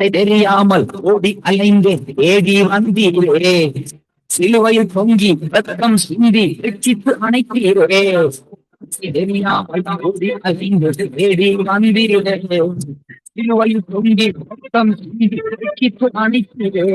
தெரியாமல் ஓடி அலைந்தேன். ஏடி வந்தீரே சிலுவையில் பொங்கி ரத்தம் சிந்தி ரட்சித்து அணைத்தீரே தெரியாமல் ஓடி அலைந்தது ஏடி வந்தீரே சிலுவையில் பொங்கி ரத்தம் சிந்தி ரட்சித்து அணைத்தீரே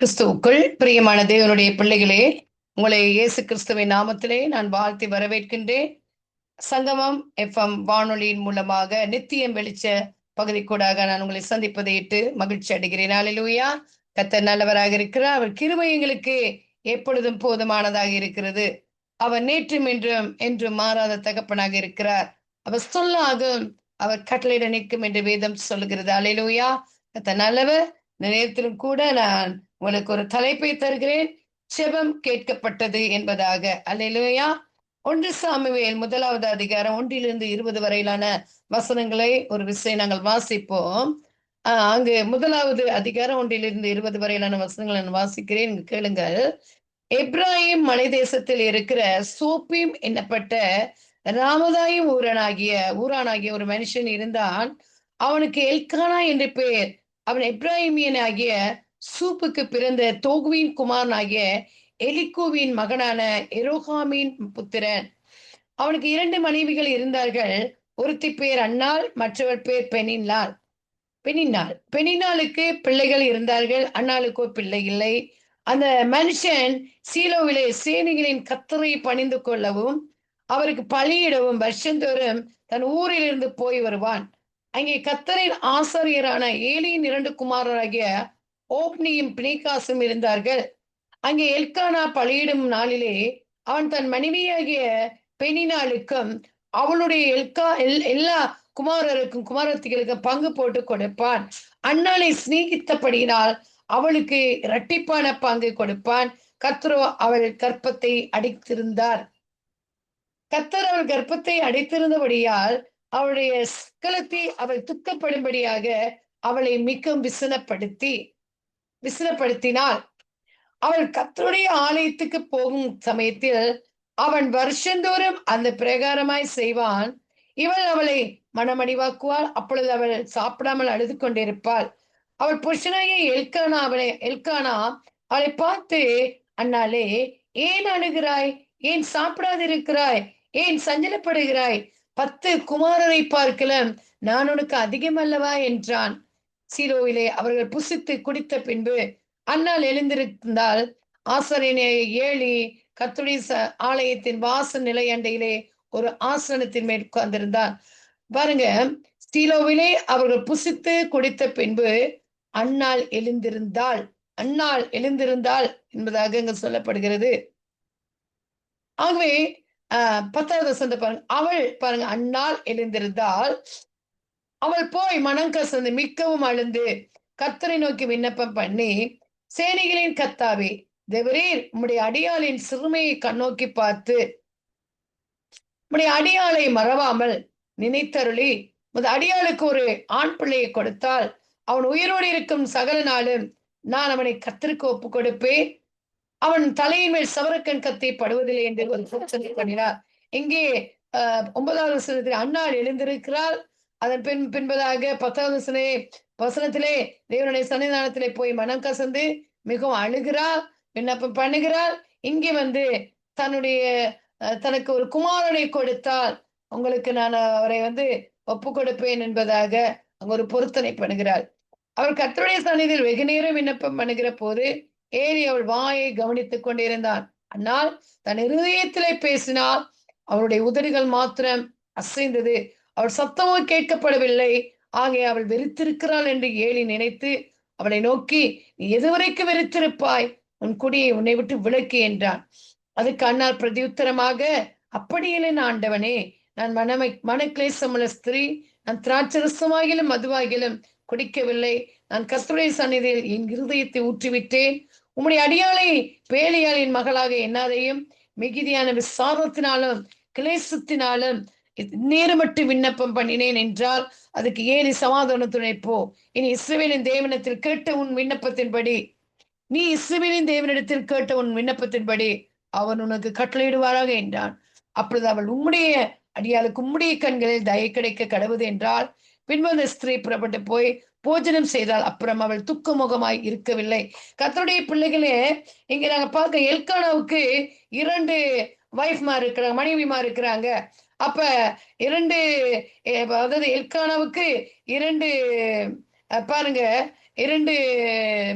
கிறிஸ்துவுக்குள் பிரியமான தேவனுடைய பிள்ளைகளே உங்களை இயேசு கிறிஸ்துவின் நாமத்திலே நான் வாழ்த்தி வரவேற்கின்றேன். சங்கமம் எஃப்எம் வானொலியின் மூலமாக நித்தியம் வெளிச்ச பகுதி கூடாக நான் உங்களை சந்திப்பதை இட்டு மகிழ்ச்சி அடைகிறேன். அலையிலூயா கத்த நல்லவராக இருக்கிறார். அவர் கிருமை எங்களுக்கு எப்பொழுதும் போதுமானதாக இருக்கிறது. அவர் நேற்றும் என்றும் என்றும் மாறாத தகப்பனாக இருக்கிறார். அவர் சொல்லாகும் அவர் கட்டளையிட நிற்கும் என்று வேதம் சொல்லுகிறது. அலையிலூயா கத்த நல்லவர். நேரத்திலும் கூட நான் உங்களுக்கு ஒரு தலைப்பை தருகிறேன். செபம் கேட்கப்பட்டது என்பதாக. அல்லையா ஒன்று சாமுவேல் முதலாவது அதிகாரம் ஒன்றிலிருந்து இருபது வரையிலான வசனங்களை ஒரு விஷயம் நாங்கள் வாசிப்போம். ஆஹ் அங்கு முதலாவது அதிகாரம் ஒன்றிலிருந்து இருபது வரையிலான வசனங்களை நான் வாசிக்கிறேன். இங்கு கேளுங்கள். எப்ராஹிம் மலை தேசத்தில் இருக்கிற சோப்பீம் என்னப்பட்ட ராமதாயும் ஊரனாகிய ஊரானாகிய ஒரு மனுஷன் இருந்தான். அவனுக்கு எல்கானா என்று பெயர் அவன் எப்ராஹிமியன் ஆகிய சூப்புக்கு பிறந்த தோகுவின் குமாரன் ஆகிய எலிகோவின் மகனான எரோகாமின் புத்திரன். அவனுக்கு இரண்டு மனைவிகள் இருந்தார்கள். ஒருத்தி பேர் அண்ணாள் மற்றவர் பேர் பெனின்னாள் பெனின்னாள் பெனின்னாளுக்கு பிள்ளைகள் இருந்தார்கள். அண்ணாளுக்கோ பிள்ளை இல்லை. அந்த மனுஷன் சீலோவிலே சேனிகளின் கத்தரை பணிந்து கொள்ளவும் அவருக்கு பழியிடவும் வருஷந்தோறும் தன் ஊரிலிருந்து போய் வருவான். அங்கே கத்தரின் ஆசிரியரான ஏலியின் இரண்டு குமாரராகிய ஓப்னியும் பிணிகாசும் இருந்தார்கள். அங்கே எல்கானா பலியிடும் நாளிலே அவன் தன் மனைவியாகிய பெனினாளுக்கும் அவளுடைய எல்கா எல் எல்லா குமாரருக்கும் குமாரத்திகளுக்கும் பங்கு போட்டு கொடுப்பான். அண்ணாளை சிநேகித்தபடியினால் அவளுக்கு இரட்டிப்பான பங்கு கொடுப்பான். கத்ரோ அவள் கற்பத்தை அடித்திருந்தார். கத்தர் அவள் கர்ப்பத்தை அடைத்திருந்தபடியால் அவளுடைய சக்கலத்தை அவள் துக்கப்படும்படியாக அவளை மிகவும் விசனப்படுத்தி. விசனப்படுத்தினாள் அவள் கத்தருடைய ஆலயத்துக்கு போகும் சமயத்தில் அவன் வருஷந்தோறும் அந்த பிரகாரமாய் செய்வான். இவள் அவளை மனமணிவாக்குவாள் அப்பொழுது அவள் சாப்பிடாமல் அழுது கொண்டிருப்பாள் அவள் புருஷனாகிய எல்கானா அவளை எல்கானா அவளை பார்த்து அண்ணாலே ஏன் அழுகிறாய்? ஏன் சாப்பிடாதிருக்கிறாய்? ஏன் சஞ்சலப்படுகிறாய்? பத்து குமாரரை பார்க்கலாம். நான் உனக்கு அதிகம் அல்லவா? என்றான். சீரோவிலே அவர்கள் புசித்து குடித்த பின்பு அன்னால் எழுந்திருந்தால் ஆசரனே ஏழி கத்துடி ஆலயத்தின் வாச நிலை அண்டையிலே ஒரு ஆசனத்தின் மேல் உட்கார்ந்திருந்தார். பாருங்க ஸ்டீலோவிலே அவர்கள் புசித்து குடித்த பின்பு அண்ணால் எழுந்திருந்தாள் அண்ணால் எழுந்திருந்தாள் என்பதாக இங்கு சொல்லப்படுகிறது. ஆகவே ஆஹ் பத்தாவது வசந்த பாருங்க. அவள் பாருங்க அண்ணால் எழுந்திருந்தால் அவள் போய் மனம் கசந்து மிக்கவும் அழுந்து கத்தரை நோக்கி விண்ணப்பம் பண்ணி சேனைகளின் கத்தாவே தேவரீர் உம்முடைய அடியாளின் சிறுமையை கண்ணோக்கி பார்த்து உம்முடைய அடியாளை மறவாமல் நினைத்தருளி அடியாளுக்கு ஒரு ஆண் பிள்ளையை கொடுத்தால் அவன் உயிரோடு இருக்கும் சகல நாளும் நான் அவனை கத்திற்கு ஒப்பு கொடுப்பேன் அவன் தலையின் மேல் சவரக்கண் கத்தை படுவதில்லை என்று ஒரு பிரச்சனை பண்ணினார். இங்கே ஒன்பதாவது வசனத்தில் அன்னாள் எழுந்திருக்கிறாள் அதன் பின் பின்பதாக பத்தாவது வசனே வசனத்திலே தேவனுடைய சன்னிதானத்திலே போய் மனம் கசந்து மிகவும் அழுகிறாள் விண்ணப்பம் பண்ணுகிறாள் இங்கே வந்து தன்னுடைய தனக்கு ஒரு குமாரனை கொடுத்தால் உங்களுக்கு நான் அவரை வந்து ஒப்பு கொடுப்பேன் என்பதாக அங்க ஒரு பொருத்தனை பண்ணுகிறாள் அவர் கத்தருடைய சன்னிதியில் வெகு நேரம் விண்ணப்பம் பண்ணுகிற போது ஏறி அவள் வாயை கவனித்துக் கொண்டிருந்தான். ஆனால் தன் இருதயத்திலே பேசினால் அவளுடைய உதடுகள் மாத்திரம் அசைந்தது. அவள் சத்தமோ கேட்கப்படவில்லை. ஆகை அவள் வெறுத்திருக்கிறாள் என்று ஏழி நினைத்து அவளை நோக்கி நீ எதுவரைக்கும் வெறுத்திருப்பாய்? உன் குடியை உன்னை விட்டு விளக்கு என்றான். அதுக்கு அண்ணால் பிரதியுத்தரமாக அப்படியில்லை ஆண்டவனே நான் மனமை மனக்லேசமுள்ள ஸ்திரீ நான் திராட்சரசமாகிலும் மதுவாகிலும் குடிக்கவில்லை. நான் கத்துரை சந்நிதியில் என் இருதயத்தை ஊற்றிவிட்டேன். உம்முடைய அடியாளை பேலியாளின் மகளாக என்னாதையும் மிகுதியான விசாரத்தினாலும் கிளேசத்தினாலும் நேரமட்டு விண்ணப்பம் பண்ணினேன் என்றால் அதுக்கு ஏனி சமாதானத்துணை போ. இனி இஸ்ரவேலின் தேவனத்தில் கேட்ட உன் விண்ணப்பத்தின்படி நீ இஸ்ரவேலின் தேவனிடத்தில் கேட்ட உன் விண்ணப்பத்தின்படி அவன் உனக்கு கட்டளையிடுவாராக என்றான். அப்பொழுது அவள் உம்முடைய அடியாளுக்கு உம்முடைய கண்களில் தயை கிடைக்க கடவுது என்றால் பின்பு அந்த ஸ்திரீ புறப்பட்டு போய் போஜனம் செய்தால் அப்புறம் அவள் துக்கமுகமாய் இருக்கவில்லை. கத்தருடைய பிள்ளைகளே இங்க நாங்க பார்க்க எல்கானாவுக்கு இரண்டு வைஃப்மா இருக்கிறாங்க மனைவிமா இருக்கிறாங்க. அப்ப இரண்டு அதாவது எல்கானாவுக்கு இரண்டு பாருங்க இரண்டு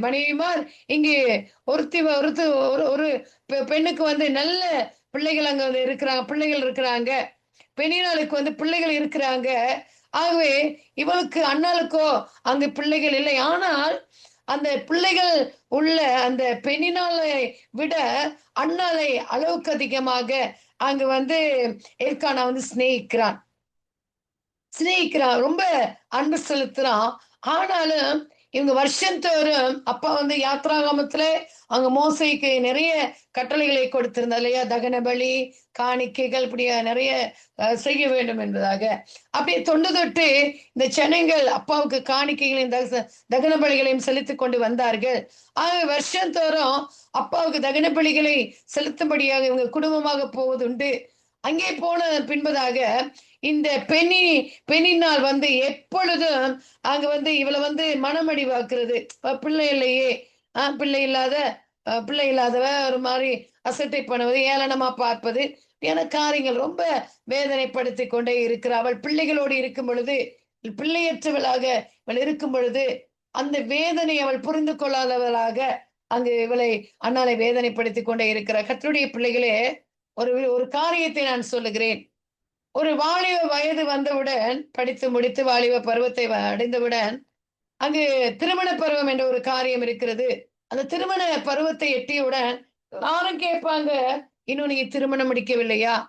மனைவிமார் இங்கு ஒருத்தி ஒருத்து ஒரு ஒரு பெ- பெண்ணுக்கு வந்து நல்ல பிள்ளைகள் அங்க வந்து இருக்கிறாங்க பிள்ளைகள் இருக்கிறாங்க. பெண்ணினாளுக்கு வந்து பிள்ளைகள் இருக்கிறாங்க. ஆகவே இவளுக்கு அண்ணாளுக்கோ அங்கு பிள்ளைகள் இல்லை. ஆனால் அந்த பிள்ளைகள் உள்ள அந்த பெண்ணினாலை விட அண்ணாலை அளவுக்கு அதிகமாக அங்க வந்து எர்கானா வந்து சிநேகிக்கிறான். சிநேகிக்கிறான். ரொம்ப அன்பு செலுத்துறான். ஆனாலும் இவங்க வருஷந்தோறும் அப்பா வந்து யாத்ராகாமத்துல அங்க மோசைக்கு நிறைய கட்டளைகளை கொடுத்திருந்தா இல்லையா? தகன பலி காணிக்கைகள் இப்படிய நிறைய அஹ், செய்ய வேண்டும் என்பதாக. அப்படியே தொண்டு தொட்டு இந்த ஜனங்கள் அப்பாவுக்கு காணிக்கைகளையும் தக- தகன பலிகளையும் செலுத்தி கொண்டு வந்தார்கள். ஆக வருஷந்தோறும் அப்பாவுக்கு தகன பலிகளை செலுத்தும்படியாக இவங்க குடும்பமாக போவதுண்டு. அங்கே போன பின்பதாக இந்த பெண்ணி பெண்ணினால் வந்து எப்பொழுதும் அங்க வந்து இவளை வந்து மனமடிவாக்குறது. பிள்ளை இல்லையே. ஆஹ் பிள்ளை இல்லாத பிள்ளை இல்லாதவ ஒரு மாதிரி அசட்டை பண்ணுவது ஏளனமா பார்ப்பது. என காரியங்கள் ரொம்ப வேதனைப்படுத்தி கொண்டே இருக்கிற அவள் பிள்ளைகளோடு இருக்கும் பொழுது பிள்ளையற்றவளாக இவள் இருக்கும் பொழுது அந்த வேதனை அவள் புரிந்து கொள்ளாதவளாக அங்கு இவளை அண்ணாலை வேதனைப்படுத்தி கொண்டே இருக்கிறார் கத்தருடைய பிள்ளைகளே ஒரு ஒரு காரியத்தை நான் சொல்லுகிறேன். ஒரு வாலிப வயது வந்தவுடன் படித்து முடித்து வாலிப பருவத்தை வ- அடைந்தவுடன் அங்கு திருமண பருவம் என்ற ஒரு காரியம் இருக்கிறது. அந்த திருமண பருவத்தை எட்டியவுடன் எல்லாரும் கேட்பாங்க இன்னும் நீங்க திருமணம் முடிக்கவில்லையா?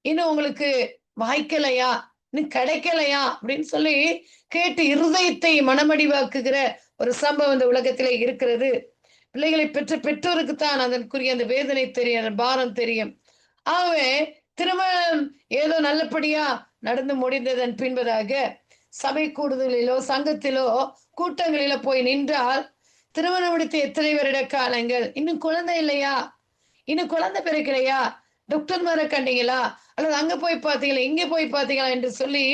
இன்னும் உங்களுக்கு வாய்க்கலையா? இன்னும் கிடைக்கலையா? அப்படின்னு சொல்லி கேட்டு இருதயத்தை மனமடிவாக்குகிற ஒரு சம்பவம் இந்த உலகத்திலே இருக்கிறது. பிள்ளைகளை பெற்ற பெற்றோருக்கு தான் அதற்குரிய அந்த வேதனை தெரியும் அந்த பாரம் தெரியும். ஆகவே திருமணம் ஏதோ நல்லபடியா நடந்து முடிந்ததன் பின்பதாக சபை கூடுதலிலோ சங்கத்திலோ கூட்டங்களிலோ போய் நின்றால் திருமணம் முடித்த எத்தனை வருட காலங்கள்? இன்னும் குழந்தை இல்லையா? இன்னும் குழந்தை பிறக்கலையா? டாக்டர்மாரை கண்டீங்களா? அல்லது அங்க போய் பார்த்தீங்களா? இங்க போய் பார்த்தீங்களா? என்று சொல்லி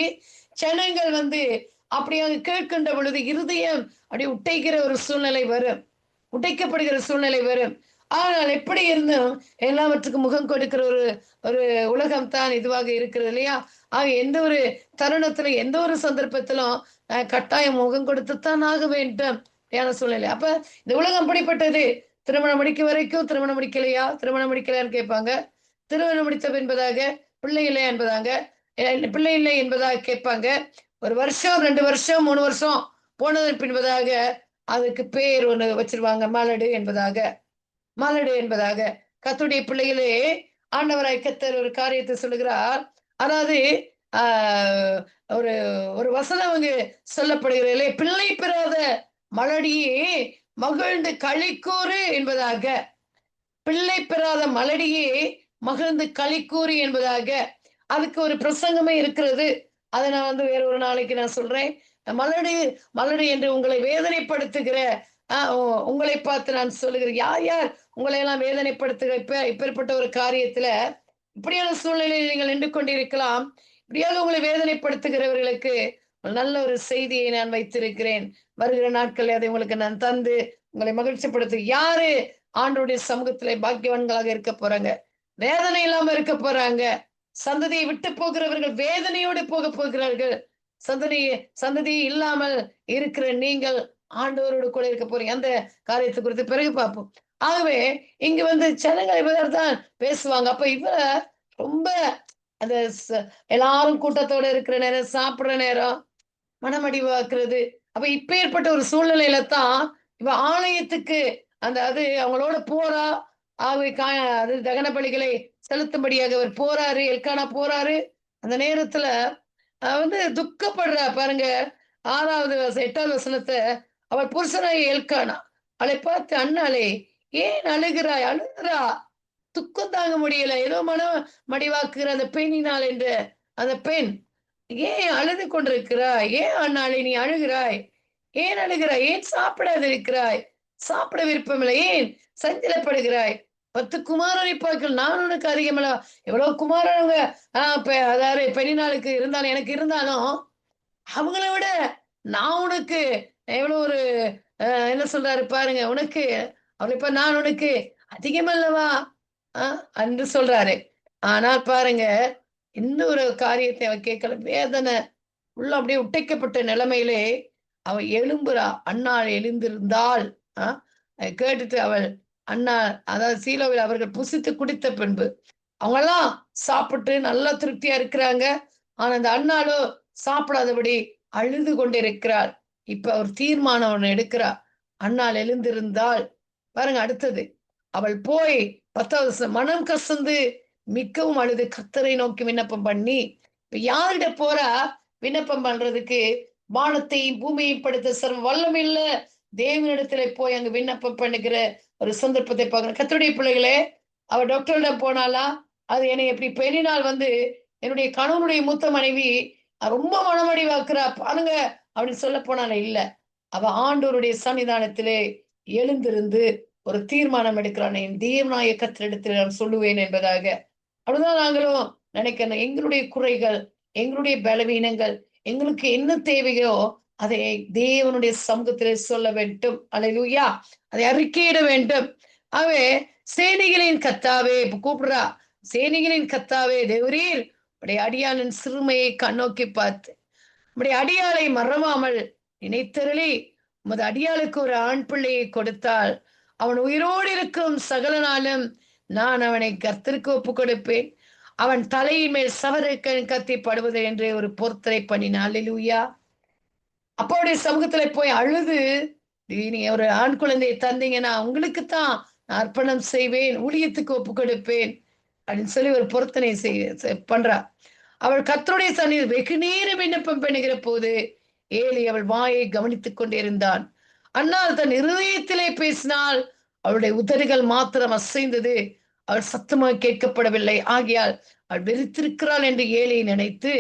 ஜனங்கள் வந்து அப்படி அங்க கேட்கின்ற பொழுது இருதயம் அப்படி உட்டைக்கிற ஒரு சூழ்நிலை வரும். உடைக்கப்படுகிற சூழ்நிலை வரும். ஆனால் எப்படி இருந்தும் எல்லாவற்றுக்கும் முகம் கொடுக்கிற ஒரு ஒரு உலகம் தான் இதுவாக இருக்கிறது இல்லையா? ஆக எந்த ஒரு தருணத்துல எந்த ஒரு சந்தர்ப்பத்திலும் கட்டாயம் முகம் கொடுத்துத்தான் ஆக வேண்டும் ஏன்னா சூழ்நிலை அப்ப இந்த உலகம் அப்படிப்பட்டது திருமணம் முடிக்க வரைக்கும் திருமணம் முடிக்கலையா? திருமணம் முடிக்கலையான்னு கேட்பாங்க. திருமணம் முடித்த என்பதாக பிள்ளை இல்லை என்பதாக பிள்ளை இல்லை என்பதாக கேட்பாங்க. ஒரு வருஷம் ரெண்டு வருஷம் மூணு வருஷம் போனதன் பின்பதாக அதுக்கு பேர் ஒன்று வச்சிருவாங்க மலடு என்பதாக. மலடு என்பதாக கத்துடைய பிள்ளைகளே ஆண்டவராய் கத்தர் ஒரு காரியத்தை சொல்லுகிறார். அதாவது ஆஹ் ஒரு ஒரு வசனம் அங்கு சொல்லப்படுகிறே பிள்ளை பெறாத மலடியே மகிழ்ந்து களிக்கூறு என்பதாக. பிள்ளை பெறாத மலடியே மகிழ்ந்து களிக்கூறு என்பதாக. அதுக்கு ஒரு பிரசங்கமே இருக்கிறது. அதை நான் வந்து வேற ஒரு நாளைக்கு நான் சொல்றேன். மலடி மலடி என்று உங்களை வேதனைப்படுத்துகிற ஆஹ் உங்களை பார்த்து நான் சொல்லுகிறேன். யார் யார் உங்களை எல்லாம் வேதனைப்படுத்துகிற இப்ப இப்பேற்பட்ட ஒரு காரியத்துல இப்படியான சூழ்நிலையில் நீங்கள் நின்று கொண்டிருக்கலாம். இப்படியாக உங்களை வேதனைப்படுத்துகிறவர்களுக்கு ஒரு நல்ல ஒரு செய்தியை நான் வைத்திருக்கிறேன். வருகிற நாட்களில் அதை உங்களுக்கு நான் தந்து உங்களை மகிழ்ச்சிப்படுத்து யாரு ஆண்டோடைய சமூகத்துல பாக்கியவான்களாக இருக்க போறாங்க? வேதனை இல்லாம இருக்க போறாங்க. சந்ததியை விட்டு போகிறவர்கள் வேதனையோடு போக போகிறார்கள். சந்ததி சந்ததி இல்லாமல் இருக்கிற நீங்கள் ஆண்டவரோடு கூட இருக்க போறீங்க. அந்த காரியத்தை குறித்து பிறகு பார்ப்போம். ஆகவே இங்க வந்து ஜனங்கள் இவர் தான் பேசுவாங்க. அப்ப இவர ரொம்ப அந்த எல்லாரும் கூட்டத்தோட இருக்கிற நேரம் சாப்பிடுற நேரம் மனமடிவாக்குறது. அப்ப இப்ப ஏற்பட்ட ஒரு சூழ்நிலையில தான் இவ ஆலயத்துக்கு அந்த அது அவங்களோட போறா. ஆகவே கா அது தகன பலிகளை செலுத்தும்படியாக அவர் போறாரு எல்கானா போறாரு. அந்த நேரத்துல வந்து துக்கப்படுறா பாருங்க ஆறாவது வச- எட்டாவது வசனத்தை அவர் புருஷனாய் எல்கானா அவளை பார்த்து அண்ணாளே ஏன் அழுகிறாய்? அழுகிறா. துக்கம் தாங்க முடியல. ஏதோ மனம் மடிவாக்குகிற அந்த பெண்ணினால் என்று. அந்த பெண் ஏன் அழுது கொண்டிருக்கிறாய்? ஏன் அண்ணாளே நீ அழுகிறாய்? ஏன் அழுகிறாய்? ஏன் சாப்பிடாது இருக்கிறாய் சாப்பிட விருப்பமில்லை. ஏன் சஞ்சலப்படுகிறாய்? பத்து குமாரரை பார்க்கல நான் உனக்கு அதிகமல்ல. எவ்வளவு குமாரங்க ஆஹ் அதாவது பெண்ணினாளுக்கு இருந்தாலும் எனக்கு இருந்தாலும் அவங்கள விட நான் உனக்கு எவ்வளவு ஒரு என்ன சொல்றாரு பாருங்க. உனக்கு அவர் இப்ப நான் உனக்கு அதிகமல்லவா? ஆஹ் அன்று சொல்றாரு. ஆனால் பாருங்க இன்னொரு காரியத்தை அவ கேட்கல. வேதனை. உள்ள அப்படியே உட்டைக்கப்பட்ட நிலைமையிலே அவ எழும்புறா. அண்ணாள் எழுந்திருந்தாள். ஆஹ் கேட்டுட்டு அவள் அண்ணா அதாவது சீலோவில் அவர்கள் புசித்து குடித்த பின்பு அவங்கெல்லாம் சாப்பிட்டு நல்லா திருப்தியா இருக்கிறாங்க. ஆனா அந்த அண்ணாலும் சாப்பிடாதபடி அழுது கொண்டிருக்கிறாள் இப்ப அவர் தீர்மானம் ஒண்ணு எடுக்கிறார். அண்ணால் எழுந்திருந்தாள். பாருங்க அடுத்தது. அவள் போய் பத்தாவது மனம் கசந்து மிக்கவும் அழுது கத்தரை நோக்கி விண்ணப்பம் பண்ணி. இப்ப யாரிட போறா? விண்ணப்பம் பண்றதுக்கு வானத்தையும் பூமியையும் படுத்த சர்வ வல்லமில்ல தேவனிடத்துல போய் அங்க விண்ணப்பம் பண்ணுகிற ஒரு சந்தர்ப்பத்தை பார்க்கணும். கத்தருடைய பிள்ளைகளே அவ டாக்டரிடம் போனாலா அது என்னை எப்படி பெரினால் வந்து என்னுடைய கணவனுடைய மூத்த மனைவி ரொம்ப மனமடிவாக்குறா. பாருங்க அப்படின்னு சொல்ல போனால இல்ல. அவ ஆண்டோருடைய சன்னிதானத்திலே எழுந்திருந்து ஒரு தீர்மானம் எடுக்கிறான். என் தேவநாய நான் சொல்லுவேன் என்பதாக. அப்படிதான் நாங்களும் நினைக்கிறோம் எங்களுடைய குறைகள் எங்களுடைய பலவீனங்கள் எங்களுக்கு என்ன தேவையோ அதை தேவனுடைய சமூகத்திலே சொல்ல வேண்டும். அலையூயா அதை அறிக்கையிட வேண்டும். அவே சேனைகளின் கத்தாவே கூப்பிடுறா. சேனைகளின் கத்தாவே தேவரீர் உடைய அடியாளின் சிறுமையை கண்ணோக்கி பார்த்து உடைய அடியாளை மறவாமல் நினைத்தருளி. உமது அடியாளுக்கு ஒரு ஆண் பிள்ளையை கொடுத்தால் அவன் உயிரோடு இருக்கும் சகல நாளும் நான் அவனை கர்த்தருக்கு ஒப்பு கொடுப்பேன் அவன் தலையின் மேல் சவரக்கன் கத்தி படுவது என்று ஒரு பொருத்தனை பண்ணினாள் லூயா அப்பாவுடைய சமூகத்துல போய் அழுது நீங்க ஒரு ஆண் குழந்தையை தந்தீங்கன்னா உங்களுக்கு தான் அர்ப்பணம் செய்வேன் ஊழியத்துக்கு ஒப்பு கொடுப்பேன் அப்படின்னு சொல்லி ஒரு பொருத்தனை செய் பண்றா. அவள் கத்தருடைய சன்னிதி வெகு நேரம் விண்ணப்பம் பண்ணுகிற போது ஏலி அவள் வாயை கவனித்துக் கொண்டிருந்தான். அன்னால் தன் இருதயத்திலே பேசினால் அவளுடைய உதடுகள் மாத்திரம் அசைந்தது. அவள் சத்தமாக கேட்கப்படவில்லை. ஆகையால் அவள் வெறித்திருக்கிறாள் என்று ஏழையை நினைத்து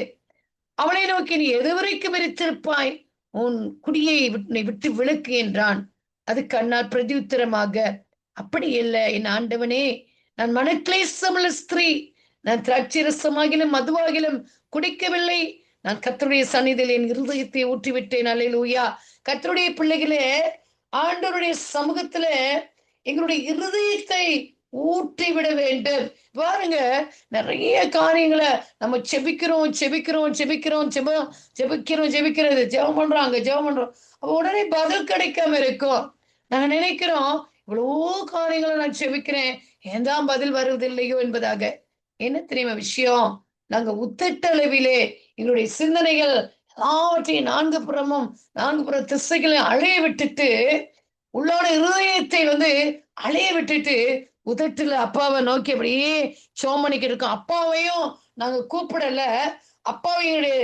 அவளை நோக்கி நீ எதுவரைக்கும் வெறித்திருப்பாய்? உன் குடியை நீ விட்டு விளக்கு என்றான். அதுக்கு அண்ணால் பிரதியுத்தரமாக அப்படி இல்லை என் ஆண்டவனே நான் மனக்லேசமுள்ள ஸ்திரீ. நான் திராட்சை ரசமாகிலும் மதுவாகிலும் குடிக்கவில்லை. நான் கத்தருடைய சந்நிதியில் என் இருதயத்தை ஊற்றிவிட்டேன். அல்லேலூயா. கத்தருடைய பிள்ளைகளே ஆண்டவருடைய சமூகத்துல எங்களுடைய இருதயத்தை ஊற்றி விட வேண்டும். பாருங்க நிறைய காரியங்களை நம்ம செபிக்கிறோம் செபிக்கிறோம் செபிக்கிறோம் செபம் ஜெபிக்கிறோம் செபிக்கிறது. ஜெபம் பண்றாங்க ஜெபம் பண்றோம். அப்ப உடனே பதில் கிடைக்காம இருக்கும். நாங்க நினைக்கிறோம் இவ்வளோ காரியங்களை நான் செபிக்கிறேன் ஏன் தான் பதில் வருவதில்லையோ என்பதாக. என்ன தெரியுமா விஷயம்? நாங்க உத்தட்டளவிலே எங்களுடைய சிந்தனைகள் எல்லாவற்றையும் நான்கு புறமும் நான்கு புற திசைகளையும் அழைய விட்டுட்டு உள்ளோட இருதயத்தை வந்து அழைய விட்டுட்டு உதட்டுல அப்பாவை நோக்கி அப்படியே சோமனிக்கு இருக்கோம். அப்பாவையும் நாங்க கூப்பிடல. அப்பாவையுடைய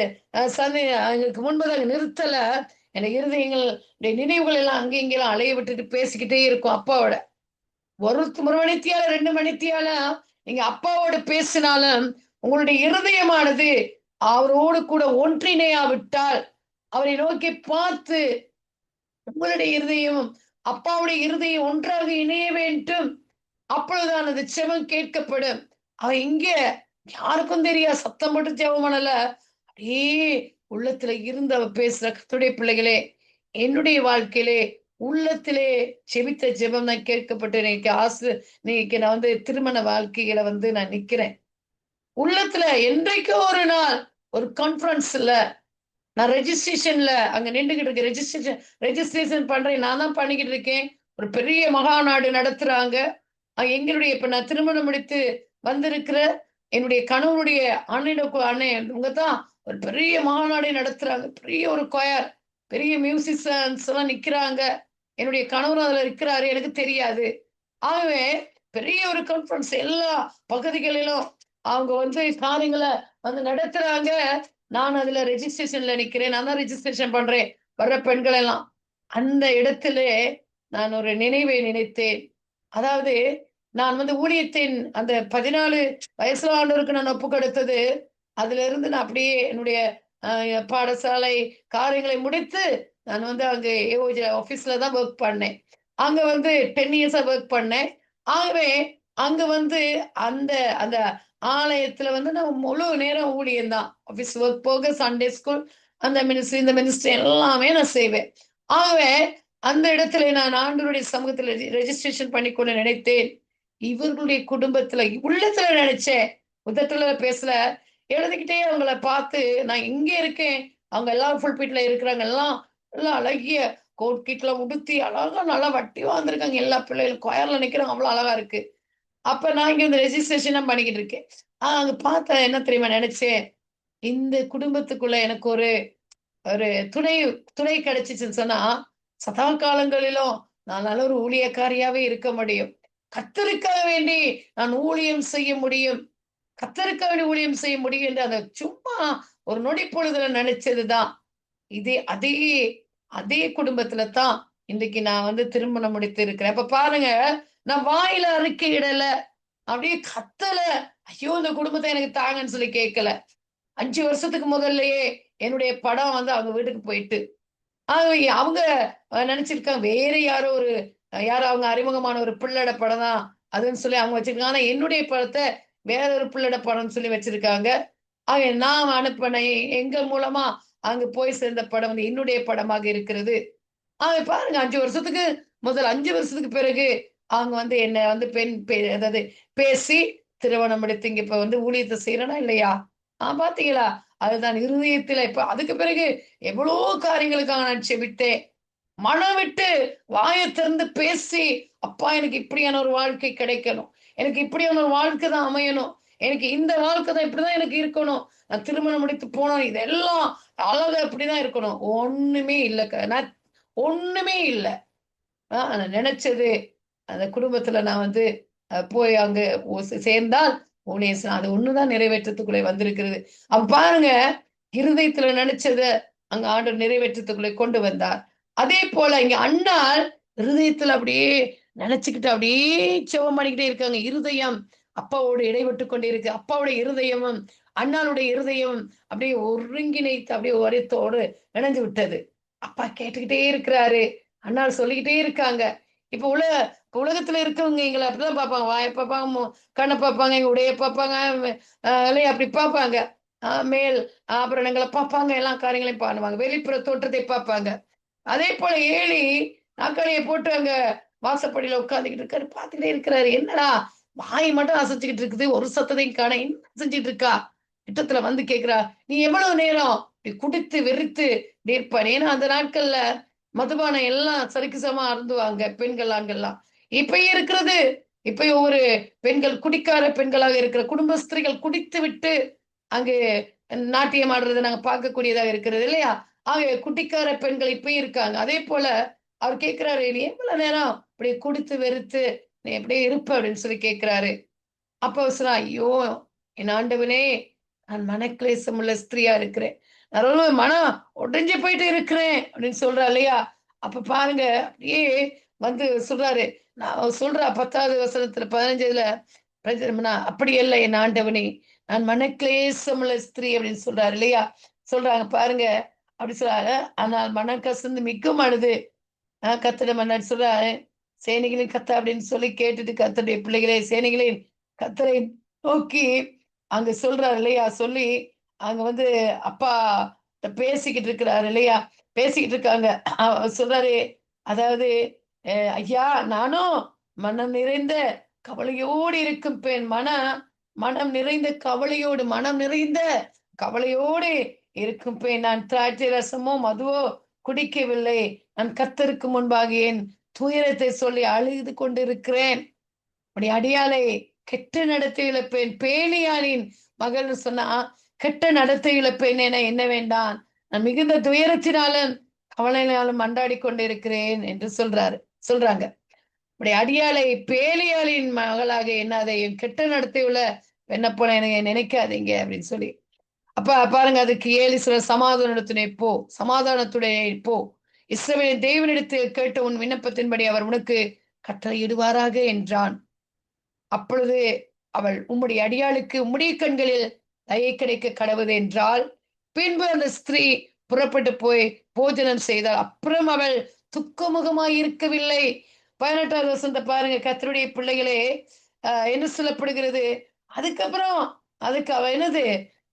சந்தை எங்களுக்கு முன்பதாக நிறுத்தல. என் இருதயங்களுடைய நினைவுகள் எல்லாம் அங்கே இங்கெல்லாம் அலைய விட்டுட்டு பேசிக்கிட்டே இருக்கும் அப்பாவோட. ஒரு ஒரு மணித்தியால ரெண்டு மணித்தியால நீங்க அப்பாவோட பேசினாலும் உங்களுடைய இருதயமானது அவரோடு கூட ஒன்றிணையாவிட்டால் அவரை நோக்கி பார்த்து உங்களுடைய இருதயம் அப்பாவுடைய இருதயம் ஒன்றாக இணைய வேண்டும். அப்பொழுதுதான் அந்த செவம் கேட்கப்படும். அவ இங்க யாருக்கும் தெரியா சத்தம் போட்டு ஜெபம் பண்ணல. அப்படியே உள்ளத்துல இருந்து அவ பேசுற கத்துடைய பிள்ளைகளே என்னுடைய வாழ்க்கையிலே உள்ளத்திலே செபித்த ஜெபம் நான் கேட்கப்பட்டு இன்னைக்கு ஆசு இன்னைக்கு நான் வந்து திருமண வாழ்க்கையில வந்து நான் நிக்கிறேன். உள்ளத்துல என்றைக்கோ ஒரு நாள் ஒரு கான்ஃபரன்ஸ்ல நான் ரெஜிஸ்ட்ரேஷன்ல அங்க நின்றுகிட்டு இருக்கேன். ரெஜிஸ்ட்ரேஷன் ரெஜிஸ்ட்ரேஷன் பண்றேன். நான் தான் பண்ணிக்கிட்டு இருக்கேன். ஒரு பெரிய மகாநாடு நடத்துறாங்க. எங்களுடைய இப்ப நான் திருமணம் முடித்து வந்திருக்கிற என்னுடைய கணவனுடைய அண்ணனுக்கு அண்ணன் இவங்க தான் ஒரு பெரிய மகாநாடை நடத்துறாங்க. பெரிய ஒரு கொயர் பெரிய மியூசிஷியன்ஸ் எல்லாம் நிக்கிறாங்க. என்னுடைய கணவர் அதுல இருக்கிறாரு. எனக்கு தெரியாது. ஆகவே பெரிய ஒரு கான்ஃபரன்ஸ் எல்லா பகுதிகளிலும் அவங்க வந்து காரியங்களை வந்து நடத்துறாங்க. நான் அதுல ரெஜிஸ்ட்ரேஷன்ல நிக்கிறேன். நான் தான் ரெஜிஸ்ட்ரேஷன் பண்றேன். வர்ற பெண்கள் எல்லாம் அந்த இடத்துல நான் ஒரு நினைவை நினைத்தேன். அதாவது நான் வந்து ஊழியத்தின் அந்த பதினாலு வயசுல ஆண்டவருக்கு நான் ஒப்பு கொடுத்தது. அதுல இருந்து நான் அப்படியே என்னுடைய பாடசாலை காரியங்களை முடித்து நான் வந்து அங்கே ஏஓஜி ஆஃபீஸ்ல தான் ஒர்க் பண்ணேன். அங்க வந்து டென் இயர்ஸா ஒர்க் பண்ணேன். ஆகவே அங்க வந்து அந்த அந்த ஆலயத்துல வந்து நான் முழு நேரம் ஊழியம் தான். ஆபீஸ் ஒர்க் போக சண்டே ஸ்கூல் அந்த மினிஸ்ட்ரி இந்த மினிஸ்ட்ரி எல்லாமே நான் செய்வேன். ஆகவே அந்த இடத்துல நான் ஆண்டவருடைய சமூகத்துல ரெஜிஸ்ட்ரேஷன் பண்ணி கொண்டு நினைத்தேன். இவர்களுடைய குடும்பத்துல உள்ளத்துல நினைச்சேன். உதத்துல பேசல. எழுதிக்கிட்டே அவங்கள பார்த்து நான் இங்க இருக்கேன். அவங்க எல்லாம் ஃபுல் பீட்ல இருக்கிறாங்க. எல்லாம் எல்லாம் அழகிய கோட் கீட்ல உடுத்தி அழகா நல்லா வட்டி வாழ்ந்துருக்காங்க எல்லா பிள்ளைகளும் கொயர்ல நிக்கிறாங்க. அவ்வளவு அழகா இருக்கு. அப்ப நான் இங்க இந்த ரெஜிஸ்ட்ரேஷன் பண்ணிக்கிட்டு இருக்கேன். ஆஹ் அங்க பார்த்தேன் என்ன தெரியுமா நினைச்சேன்? இந்த குடும்பத்துக்குள்ள எனக்கு ஒரு ஒரு துணை துணை கிடைச்சிச்சுன்னு சொன்னா சதா காலங்களிலும் நான் நல்ல ஒரு ஊழியக்காரியாவே இருக்க முடியும். கத்தருக்காக வேண்டி நான் ஊழியம் செய்ய முடியும். கத்தருக்காக வேண்டி ஊழியம் செய்ய முடியும் என்று அதை சும்மா ஒரு நொடி பொழுதுல நினைச்சதுதான். இதே அதே அதே குடும்பத்துல தான் இன்னைக்கு நான் வந்து திருமணம் முடித்து இருக்கிறேன் அப்ப பாருங்க நான் வாயில அறிக்கையிடல. அப்படியே கத்தல ஐயோ இந்த குடும்பத்தை எனக்கு தாங்கன்னு சொல்லி கேட்கல. அஞ்சு வருஷத்துக்கு முதல்லயே என்னுடைய படம் வந்து அவங்க வீட்டுக்கு போயிட்டு. அவங்க நினைச்சிருக்காங்க வேற யாரோ ஒரு யாரோ அவங்க அறிமுகமான ஒரு பிள்ளட படம் தான் அதுன்னு சொல்லி அவங்க வச்சிருக்காங்க. ஆனா என்னுடைய படத்தை வேற ஒரு பிள்ளட படம்னு சொல்லி வச்சிருக்காங்க. ஆக நான் அனுப்பின எங்க மூலமா அங்க போய் சேர்ந்த படம் வந்து என்னுடைய படமாக இருக்கிறது. ஆக பாருங்க அஞ்சு வருஷத்துக்கு முதல் அஞ்சு வருஷத்துக்கு பிறகு அவங்க வந்து என்ன வந்து பெண் பே- அதாவது பேசி திருமணம் எடுத்து இங்க இப்ப வந்து ஊழியத்தை செய்யறனா இல்லையா? ஆஹ் பாத்தீங்களா? அதுதான் இருதயத்துல இப்ப அதுக்கு பிறகு எவ்வளோ காரியங்களுக்காக நான் செபித்தேன். மனம் விட்டு வாயை திறந்து பேசி அப்பா எனக்கு இப்படியான ஒரு வாழ்க்கை கிடைக்கணும். எனக்கு இப்படியான ஒரு வாழ்க்கை தான் அமையணும். எனக்கு இந்த வாழ்க்கை தான் இப்படிதான் எனக்கு இருக்கணும். நான் திருமணம் முடித்து போனோம் இதெல்லாம் அழகா இப்படிதான் இருக்கணும். ஒண்ணுமே இல்லை நான் ஒண்ணுமே இல்லை. ஆஹ் நான் நினைச்சது குடும்பத்துல நான் வந்து போய் அங்க சேர்ந்தால் ஊழியர் அது ஒண்ணுதான் நிறைவேற்றத்துக்குள்ளே வந்திருக்கிறது. அவ பாருங்க இருதயத்துல நினைச்சத அங்க ஆண்டு நிறைவேற்றத்துக்குள்ளே கொண்டு வந்தார். அதே போல இங்க அண்ணால் இருதயத்துல அப்படியே நினைச்சுக்கிட்டு அப்படியே செவம் பண்ணிக்கிட்டே இருக்காங்க. இருதயம் அப்பாவோடு இடைபட்டு கொண்டே இருக்கு அப்பாவுடைய இருதயமும் அண்ணாளுடைய இருதயம் அப்படியே ஒருங்கிணைத்து அப்படியே ஒரத்தோடு இணைஞ்சு விட்டது. அப்பா கேட்டுக்கிட்டே இருக்கிறாரு. அண்ணாள் சொல்லிக்கிட்டே இருக்காங்க. இப்ப உல உலகத்துல இருக்கவங்க எங்களை அப்படிதான் பார்ப்பாங்க. வாயை பார்ப்பாங்க கண்ணை பார்ப்பாங்க எங்க உடைய பார்ப்பாங்க இல்லையா அப்படி பார்ப்பாங்க. ஆஹ் மேல் ஆபரணங்களை பார்ப்பாங்க எல்லா காரியங்களையும் பண்ணுவாங்க. வெளிப்புற தோற்றத்தை பார்ப்பாங்க. அதே போல ஏழி நாக்காளியை போட்டு அங்க வாசப்படியில உட்காந்துக்கிட்டு இருக்காரு. பார்த்துக்கிட்டே இருக்கிறாரு. என்னடா வாய் மட்டும் அசைச்சுக்கிட்டு இருக்குது. ஒரு சத்தத்தையும் காண. என்ன செஞ்சுட்டு இருக்கா? கிட்டத்துல வந்து கேக்குறா. நீ எவ்வளவு நேரம் இப்படி குடித்து வெறித்து இப்படி ஏன்னா அந்த நாட்கள்ல மதுபானம் எல்லாம் சரிக்கு சமா அருந்துவாங்க பெண்கள் ஆண்கள்லாம் இப்பயும் இருக்கிறது. இப்பயும் ஒரு பெண்கள் குடிக்கார பெண்களாக இருக்கிற குடும்ப ஸ்திரீகள் குடித்து விட்டு அங்கு நாட்டியம் ஆடுறதை நாங்க பார்க்கக்கூடியதாக இருக்கிறது இல்லையா? ஆக குட்டிக்கார பெண்கள் இப்பயும் இருக்காங்க. அதே போல அவர் கேட்கிறாரு நீ எவ்வளவு நேரம் இப்படி குடித்து வெறுத்து நீ எப்படியே இருப்ப? அப்படின்னு சொல்லி கேட்கிறாரு. அப்ப ஐயோ என் ஆண்டவனே நான் மனக்லேசம் உள்ள ஸ்திரியா இருக்கிறேன். நான் மனம் உடஞ்சி போயிட்டு இருக்கிறேன் அப்படின்னு சொல்றா இல்லையா? அப்ப பாருங்க அப்படியே வந்து சொல்றாரு. நான் சொல்றா பத்தாவது வசனத்துல பதினஞ்சதுல பிரஜனா அப்படி அல்ல என் ஆண்டவனே நான் மனக்லேசம் உள்ள ஸ்திரீ அப்படின்னு சொல்றாரு இல்லையா? சொல்றாங்க பாருங்க அப்படி சொல்றாரு. ஆனால் மனம் கசந்து மிகவும் அழுது ஆஹ் கத்திட மன்னாடி சொல்றாரு சேனைகளின் கத்த அப்படின்னு சொல்லி கேட்டுட்டு கத்தருடைய பிள்ளைகளே சேனைகளின் கத்தரை நோக்கி அங்க சொல்றாரு இல்லையா? சொல்லி அங்க வந்து அப்பா பேசிக்கிட்டு இருக்கிறாரு இல்லையா? பேசிக்கிட்டு இருக்காங்க. சொல்றாரு அதாவது அஹ், ஐயா நானும் மனம் நிறைந்த கவலையோடு இருக்கும் பெண். மன மனம் நிறைந்த கவலையோடு மனம் நிறைந்த கவலையோடு இருக்கும் பெண். நான் திராட்சை ரசமோ மதுவோ குடிக்கவில்லை. நான் கத்தருக்கு முன்பாக என் துயரத்தை சொல்லி அழுது கொண்டிருக்கிறேன். அப்படி அடியாலை கெட்ட நடத்தை இழப்பேன் பேணியாளின் மகள்னு சொன்னா கெட்ட நடத்தை இழப்பேன் என என்ன வேண்டாம். நான் மிகுந்த துயரத்தினாலும் கவலையினாலும் மண்டாடி கொண்டிருக்கிறேன் என்று சொல்றாரு. சொல்றாங்க. அப்படி அடியாளை பேலியாளின் மகளாக என்னாதை என் கெட்ட நடத்தையுள்ள வெண்ணப்போல எனக்கு நினைக்காதீங்க அப்படின்னு சொல்லி. அப்ப பாருங்க அதுக்கு ஏழு சில சமாதானத்துடைய போ. சமாதானத்துடைய போ. இஸ்ரவேலின் தேவனிடத்தில் கேட்ட உன் விண்ணப்பத்தின்படி அவர் உனக்கு கட்டளையிடுவாராக என்றான். அப்பொழுது அவள் உம்முடைய அடியாளுக்கு உம்முடைய கண்களில் தயை கிடைக்க கடவுது என்றால் பின்பு அந்த ஸ்திரீ புறப்பட்டு போய் போஜனம் செய்தாள். அப்புறம் அவள் துக்கமுகமாய் இருக்கவில்லை. பதினெட்டாவது வசந்த பாருங்க. கத்தருடைய பிள்ளைகளே ஆஹ் என்ன சொல்லப்படுகிறது? அதுக்கப்புறம் அதுக்கு அவ என்னது?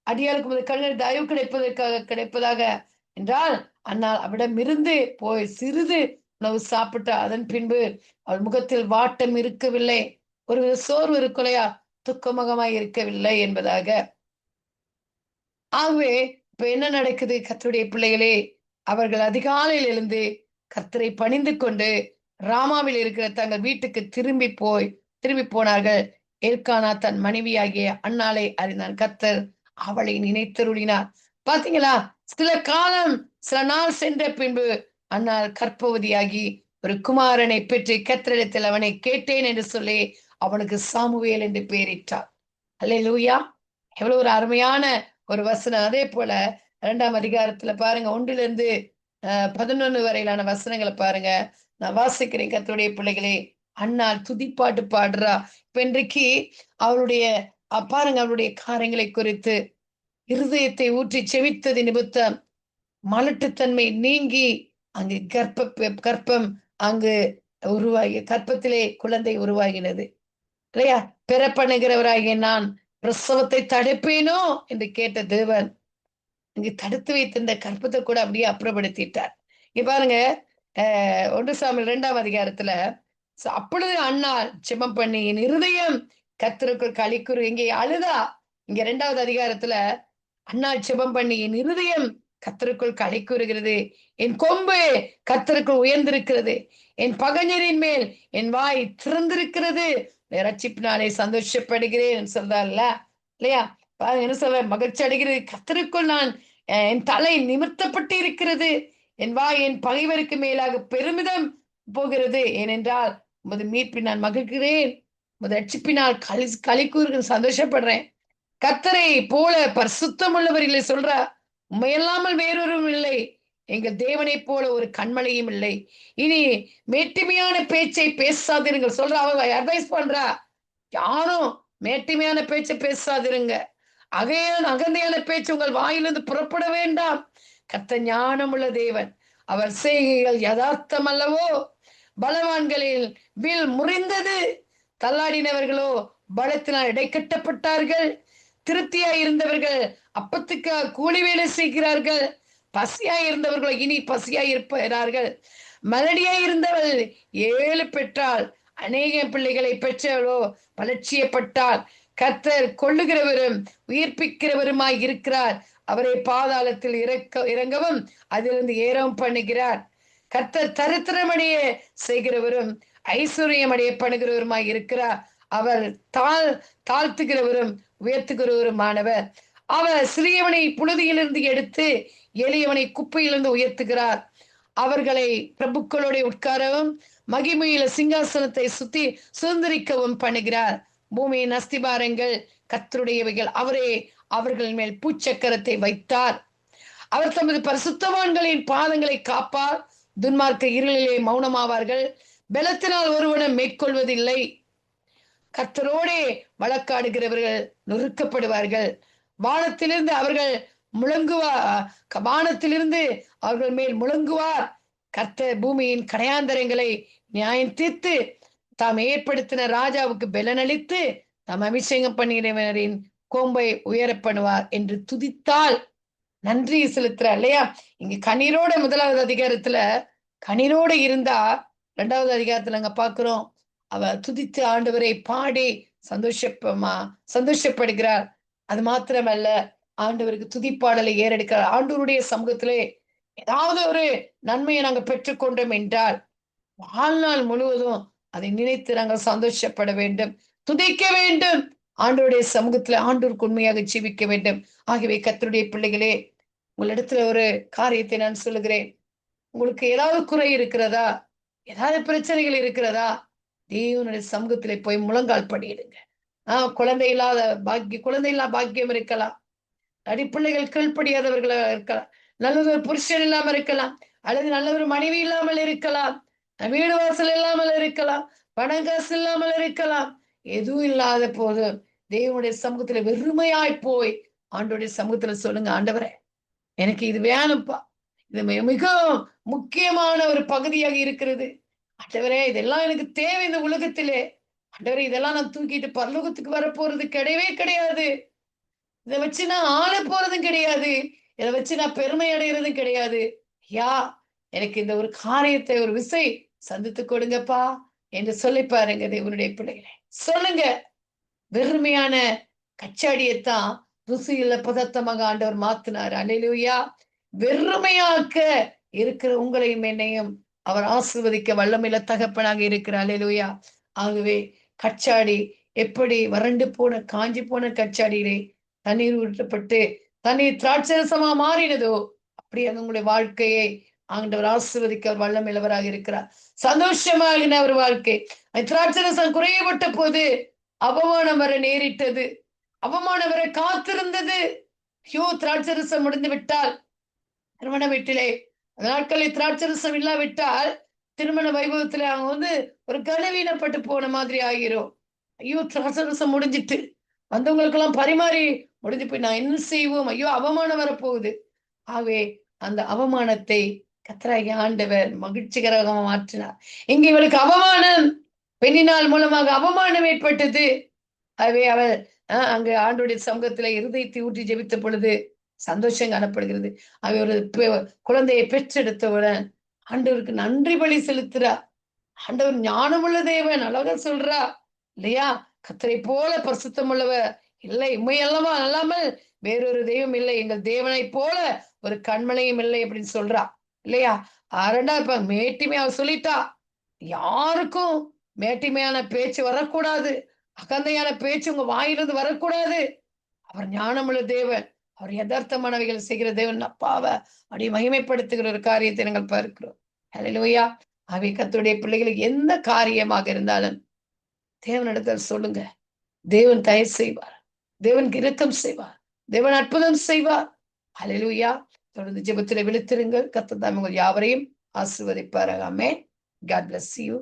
அடியாளுக்கு முதல் கண்ணீர் தயவு கிடைப்பதற்காக கிடைப்பதாக என்றால் அன்னால் அவரிடம் இருந்து போய் சிறிது உணவு சாப்பிட்டா அதன் பின்பு அவள் முகத்தில் வாட்டம் இருக்கவில்லை. ஒரு சோர்வு இருக்கலையா? துக்கமுகமாய் இருக்கவில்லை என்பதாக ஆகவே இப்ப என்ன நடக்குது? கத்தருடைய பிள்ளைகளே அவர்கள் அதிகாலையில் எழுந்து கத்தரை பணிந்து கொண்டு ராமாவில் இருக்கிற தங்கள் வீட்டுக்கு திரும்பி போய் திரும்பி போனார்கள். ஏற்கானா தன் மனைவியாகிய அண்ணாளை அறிந்தான் கத்தர் அவளை நினைத்தருளினார். பாத்தீங்களா? சில காலம் சில நாள் சென்ற பின்பு அன்னாள் கற்பவதியாகி ஒரு குமாரனை பெற்று கத்திரிடத்தில் அவனை கேட்டேன் என்று சொல்லி அவனுக்கு சாமுவேல் என்று பெயரிட்டார். அல்ல லூயா எவ்வளவு ஒரு அருமையான ஒரு வசனம். அதே போல இரண்டாம் அதிகாரத்துல பாருங்க ஒன்றிலிருந்து அஹ் பதினொன்னு வரையிலான வசனங்களை பாருங்க. நான் வாசிக்கிறேன் கத்தருடைய பிள்ளைகளே அண்ணால் துதிப்பாட்டு பாடுறா. இப்ப இன்றைக்கு அவளுடைய பாருங்க அவளுடைய காரியங்களை குறித்து இருதயத்தை ஊற்றி செவித்தது நிமித்தம் மலட்டுத்தன்மை நீங்கி அங்கு கர்ப்ப கர்ப்பம் அங்கு உருவாகி கர்ப்பத்திலே குழந்தை உருவாகினது. இல்லையா? பிறப்பணுகிறவராகிய நான் பிரசவத்தை தடுப்பேனோ என்று கேட்ட தேவன் இங்கு தடுத்து வைத்திருந்த கற்பத்தை கூட அப்படியே அப்புறப்படுத்திட்டார். இங்க பாருங்க அஹ் ஒன்று சாமி இரண்டாம் அதிகாரத்துல அப்பொழுது அண்ணா செபம் பண்ணி என் இருதயம் கத்திருக்கு களிக்குறு இங்கே அழுதா? இங்க இரண்டாவது அதிகாரத்துல அண்ணா செபம் பண்ணி என் இருதயம் கத்தருக்குள் களி என் கொம்பு கத்தருக்குள் உயர்ந்திருக்கிறது. என் பகஞ்சரின் மேல் என் வாய் திறந்திருக்கிறது. ரட்சிப்பினாலே சந்தோஷப்படுகிறேன் சொல்றாருல்ல இல்லையா? பாருங்க என்ன சொல்ற? மகிழ்ச்சி அடைகிறது. கத்தருக்குள் நான் என் தலை நிமிர்த்தப்பட்டு இருக்கிறது என் வாய் என் பகைவருக்கு மேலாக பெருமிதம் போகிறது. ஏனென்றால் உமது மீட்பில் நான் மகிழ்கிறேன். உமது ரட்சிப்பினால் களி களி கூறுகள் சந்தோஷப்படுறேன். கத்தரை போல பரிசுத்தம் உள்ளவர் இல்லை சொல்றா உண்மையல்லாமல் வேறொரும் இல்லை. எங்கள் தேவனைப் போல ஒரு கண்மலையும் இல்லை. இனி மேட்டுமையான பேச்சை பேசாதிருங்கள். சொல்ற அவ அட்வைஸ் பண்றா. யாரும் மேட்டுமையான பேச்சை பேசாதிருங்க. அகையான அகந்தையான பேச்சு உங்கள் வாயிலிருந்து புறப்பட வேண்டாம். கத்த ஞானம் உள்ள தேவன். அவர் செய்கைகள் யதார்த்தம் அல்லவோ பலவான்களில் வில் முறிந்தது. தள்ளாடினவர்களோ பலத்தினால் இடைக்கட்டப்பட்டார்கள். திருப்தியாய் இருந்தவர்கள் அப்பத்துக்காக கூலி வேலை செய்கிறார்கள். பசியா இருந்தவர்களோ இனி பசியா இருப்பார்கள். மலடியாய் இருந்தவள் ஏழு பெற்றாள். அநேக பிள்ளைகளை பெற்றவளோ பலட்சியப்பட்டால் கர்த்தர் கொள்ளுகிறவரும் உயிர்ப்பிக்கிறவருமாய் இருக்கிறார். அவரை பாதாளத்தில் இறக்க இறங்கவும் அதிலிருந்து ஏறவும் பண்ணுகிறார். கர்த்தர் தரித்திரமடைய செய்கிறவரும் ஐஸ்வர்யமடைய பண்ணுகிறவருமாய் இருக்கிறார். அவர் தாழ் தாழ்த்துகிறவரும் உயர்த்துகிறவருமானவர். அவர் சிறியவனை புழுதியிலிருந்து எடுத்து எளியவனை குப்பையிலிருந்து உயர்த்துகிறார். அவர்களை பிரபுக்களோட உட்காரவும் மகிமையில சிங்காசனத்தை சுத்தி சுதந்திரிக்கவும் பண்ணுகிறார். பூமியின் அஸ்திபாரங்கள் கத்தருடையவைகள் அவரே அவர்கள் மேல் பூச்சக்கரத்தை வைத்தார். அவர் தமது பரிசுத்தவான்களின் பாதங்களை காப்பார். துன்மார்க்க இருளிலே மௌனமாவார்கள். பலத்தினால் ஒருவனும் மேற்கொள்வதில்லை. கர்த்தரோடே வழக்காடுகிறவர்கள் நொறுக்கப்படுவார்கள். வானத்திலிருந்து அவர்கள் முழங்குவா வானத்திலிருந்து அவர்கள் மேல் முழங்குவார். கர்த்த பூமியின் கடையாந்தரங்களை நியாயம் தீர்த்து தாம் ஏற்படுத்தின ராஜாவுக்கு பலனளித்து தாம் அபிஷேகம் பண்ணினவரின் கோம்பை உயரப்படுவார் என்று துதித்தால் நன்றி செலுத்துறார் இல்லையா? இங்க கண்ணீரோட முதலாவது அதிகாரத்துல கண்ணீரோட இருந்தா ரெண்டாவது அதிகாரத்துல அங்க பாக்குறோம் அவ துதித்து ஆண்டவரை பாடி சந்தோஷப்பமா சந்தோஷப்படுகிறார். அது மாத்திரமல்ல ஆண்டவருக்கு துதிப்பாடலை ஏறெடுக்கிறார் ஆண்டவருடைய சமூகத்திலே ஏதாவது ஒரு நன்மையை நாங்கள் பெற்றுக்கொண்டோம் என்றால் வாழ்நாள் முழுவதும் அதை நினைத்து நாங்கள் சந்தோஷப்பட வேண்டும். துதிக்க வேண்டும். ஆண்டவருடைய சமூகத்துல ஆண்டோருக்கு உண்மையாக ஜீவிக்க வேண்டும். ஆகியவை கத்தருடைய பிள்ளைகளே உங்களிடத்துல ஒரு காரியத்தை நான் சொல்லுகிறேன். உங்களுக்கு ஏதாவது குறை இருக்கிறதா? ஏதாவது பிரச்சனைகள் இருக்கிறதா? தேவனுடைய சமூகத்திலே போய் முழங்கால் படியிடுங்க. ஆஹ் குழந்தை இல்லாத பாக்கிய குழந்தை இல்லாத பாக்கியம் இருக்கலாம். அடிப்பிள்ளைகள் கீழ்ப்படியாதவர்களா இருக்கலாம். நல்லதொரு புருஷன் இல்லாம இருக்கலாம். அல்லது நல்ல ஒரு மனைவி இல்லாமல் இருக்கலாம். வீடு வாசல் இல்லாமல் இருக்கலாம். பணம் காசு இல்லாமல் இருக்கலாம். எதுவும் இல்லாத போது தேவனுடைய சமூகத்துல வெறுமையாய் போய் ஆண்டோடைய சமூகத்துல சொல்லுங்க ஆண்டவரே எனக்கு இது வேணும்ப்பா. இது மிகவும் முக்கியமான ஒரு பகுதியாக இருக்கிறது. ஆண்டவரே இதெல்லாம் எனக்கு தேவை இந்த உலகத்திலே. ஆண்டவரே இதெல்லாம் நான் தூக்கிட்டு பரலோகத்துக்கு வர போறது கிடையவே கிடையாது. இதை வச்சு நான் ஆள போறதும் கிடையாது. இதை வச்சு நான் பெருமை அடைகிறதும் கிடையாது. யா எனக்கு இந்த ஒரு காரியத்தை ஒரு விசை சந்தித்து கொடுங்கப்பா என்று சொல்லி பாருங்க தேவனுடைய பிள்ளைகளை. சொல்லுங்க. வெறுமையான கச்சாடியைத்தான் ருசியுள்ள பதத்தமாக ஆண்டவர் மாத்தினார். அலையிலூயா வெறுமையாக்க இருக்கிற உங்களையும் என்னையும் அவர் ஆசிர்வதிக்க வல்லமில்ல தகப்பனாக இருக்கிற அலையிலூயா ஆகவே கச்சாடி எப்படி வறண்டு போன காஞ்சி போன கச்சாடியிலே தண்ணீர் ஊற்றப்பட்டு தண்ணீர் திராட்சரசமா மாறினதோ அப்படி அது உங்களுடைய வாழ்க்கையை ஆண்டவர் ஆசிர்வதிக்க அவர் இளவராக இருக்கிறார். சந்தோஷமாகின அவர் வாழ்க்கை. திராட்சரசம் குறையப்பட்ட போது அவமானம் வர நேரிட்டது. அவமானம் வர காத்திருந்தது. ஐயோ திராட்சரசம் முடிந்து விட்டால் திருமண வீட்டிலே அந்த நாட்களில் திராட்சரசம் இல்லாவிட்டால் திருமண வைபவத்துல அவங்க வந்து ஒரு கனவீனப்பட்டு போன மாதிரி ஆகிரும். ஐயோ திராட்சரசம் முடிஞ்சிட்டு. வந்தவங்களுக்கெல்லாம் பரிமாறி முடிஞ்சு போய் நான் என்ன செய்வோம்? ஐயோ அவமானம் வரப்போகுது. ஆகவே அந்த அவமானத்தை கத்தராகி ஆண்டவர் மகிழ்ச்சிகரமாக மாற்றினார். இங்க இவளுக்கு அவமானம் பெண்ணினால் மூலமாக அவமானம் ஏற்பட்டது. ஆகவே அவள் ஆஹ் அங்கு ஆண்டுடைய சமூகத்துல இருதயத்தை ஊற்றி ஜெபித்த பொழுது சந்தோஷம் காணப்படுகிறது. அவை ஒரு குழந்தையை பெற்றெடுத்தவுடன் ஆண்டவருக்கு நன்றி பலி செலுத்துறா. ஆண்டவர் ஞானமுள்ள தேவன் அழகா சொல்றா. இல்லையா? கத்தரை போல பிரசுத்தம் உள்ளவ இல்லை உண்மையல்லவா அல்லாமல் வேறொரு தெய்வம் இல்லை. எங்கள் தேவனை போல ஒரு கண்மலையும் இல்லை அப்படின்னு சொல்றா. இல்லையா? அரண்டா இப்ப மேட்டிமை அவ சொல்லிட்டா. யாருக்கும் மேட்டிமையான பேச்சு வரக்கூடாது. அகந்தையான பேச்சு உங்க வாயிலிருந்து வரக்கூடாது. அவர் ஞானமுள்ள தேவன். அவர் யதார்த்தமானவைகள் செய்கிற தேவன் அப்பாவை அப்படி மகிமைப்படுத்துகிற ஒரு காரியத்தை நாங்கள் பார்க்கிறோம். அலையிலோயா அவை கத்துடைய பிள்ளைகளுக்கு எந்த காரியமாக இருந்தாலும் தேவனிடத்தில் சொல்லுங்க. தேவன் தயவு செய்வார். தேவன் இரக்கம் செய்வார். தேவன் அற்புதம் செய்வார். ஹalleluya தொடர்ந்து ஜெபத்தில் விழுத்திருங்கள். கத்ததாம் உங்கள் யாவரையும் ஆசிர்வதிப்பாராமே காட் பிளஸ் யூ